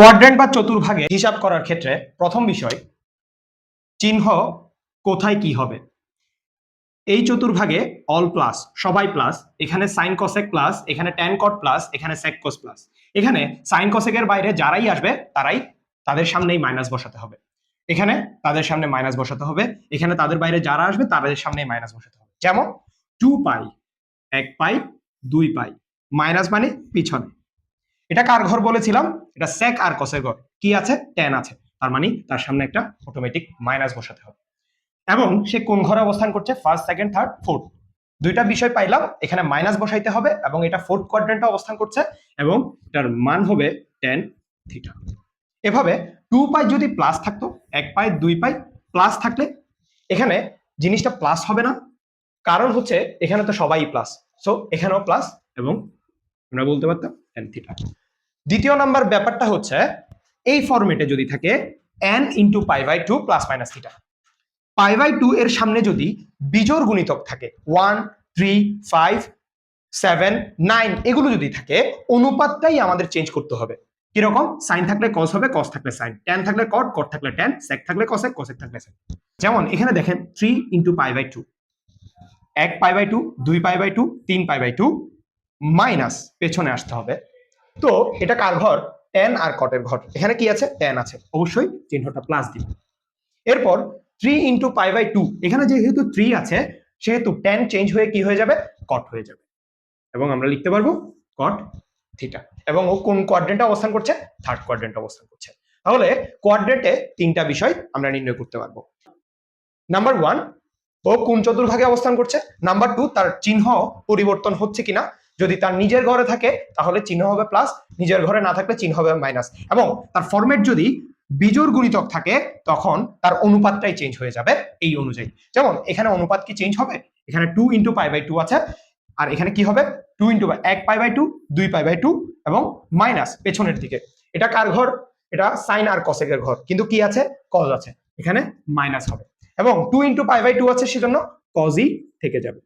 Quadrant বা চতুর্ভাগে হিসাব করার ক্ষেত্রে প্রথম বিষয়, চিহ্ন কোথায় কি হবে? এই চতুর্ভাগে অল প্লাস সবাই প্লাস এখানে সাইন কসেক প্লাস এখানে ট্যান কট প্লাস এখানে সেক কোস প্লাস এখানে সাইন কসেকের বাইরে যারাই আসবে, তারাই তাদের সামনেই মাইনাস বসাতে হবে। এখানে তাদের সামনে মাইনাস বসাতে হবে, এখানে তাদের বাইরে যারা আসবে, তাদের সামনে মাইনাস বসাতে হবে। যেমন টু পাই এক পাই দুই পাই মাইনাস মানে পিছনে। এটা কার ঘর বলেছিলাম? এটা সেক আর কসের ঘর। কি আছে? টেন আছে। তার মানে তার সামনে একটা অটোমেটিক মাইনাস বসাতে হবে। এবং সে কোন ঘরে অবস্থান করছে? ফার্স্ট সেকেন্ড থার্ড ফোর্থ দুইটা বিষয় পাইলাম। এখানে মাইনাস বসাইতে হবে এবং এটা ফোর্থ কোয়াড্রেন্টে অবস্থান করছে এবং এটার মান হবে টেন থিটা এভাবে টু পাই যদি প্লাস থাকতো, এক পাই দুই পাই প্লাস থাকলে এখানে জিনিসটা প্লাস হবে না। কারণ হচ্ছে এখানে তো সবাই প্লাস সো এখানেও প্লাস এবং আমরা বলতে পারতাম টেন থিটা দ্বিতীয় নাম্বার ব্যাপারটা হচ্ছে, এই ফরম্যাটে যদি থাকে n into pi by two plus minus theta pi by two এর সামনে যদি বিজোড় গুণিতক থাকে one three five seven nine এগুলো যদি থাকে, অনুপাতটাই আমাদের চেঞ্জ করতে হবে। কীরকম? সাইন থাকলে কস হবে কস থাকলে সাইন ট্যান থাকলে কট কট থাকলে ট্যান সেক থাকলে কসেক কসেক থাকলে সেক যেমন এখানে দেখেন three into pi by two এক পাই বাই টু দুই পাই বাই টু তিন পাই বাই টু মাইনাস পেছনে আসতে হবে। তো এটা কার ঘর? টেন আর কটের ঘর। এখানে কি আছে? টেন আছে। অবশ্যই চিহ্নটা প্লাস দিব। এরপর three into pi by two এখানে যেহেতু থ্রি আছে, সেহেতু টেন চেঞ্জ হয়ে কি হয়ে যাবে? কট হয়ে যাবে। এবং আমরা লিখতে পারব কট থিটা এবং ও কোন কোয়াড্রেন্টে অবস্থান করছে? থার্ড কোয়াড্রেন্টে অবস্থান করছে। তাহলে কোয়াড্রেন্টে তিনটা বিষয় আমরা নির্ণয় করতে পারব। নাম্বার ওয়ান ও কোন চতুর্ভাগে অবস্থান করছে? নাম্বার টু তার চিহ্ন পরিবর্তন হচ্ছে কিনা? যদি তার নিজের ঘরে থাকে, তাহলে চিহ্ন হবে প্লাস নিজের ঘরে না থাকলে চিহ্ন হবে মাইনাস এবং তার ফরম্যাট যদি বিজোড় গুণিতক থাকে, তখন তার অনুপাতটাই চেঞ্জ হয়ে যাবে এই অনুযায়ী। যেমন, এখানে অনুপাত কি চেঞ্জ হবে? এখানে two into pi by two আছে। আর এখানে কি হবে? টু ইন্টু এক পাই বাই টু দুই পাই বাই টু এবং মাইনাস পেছনের দিকে। এটা কার ঘর? এটা সাইন আর কসেকের ঘর। কিন্তু কি আছে? কজ আছে। এখানে মাইনাস হবে। এবং two into pi by two আছে সেজন্য কজই থেকে যাবে।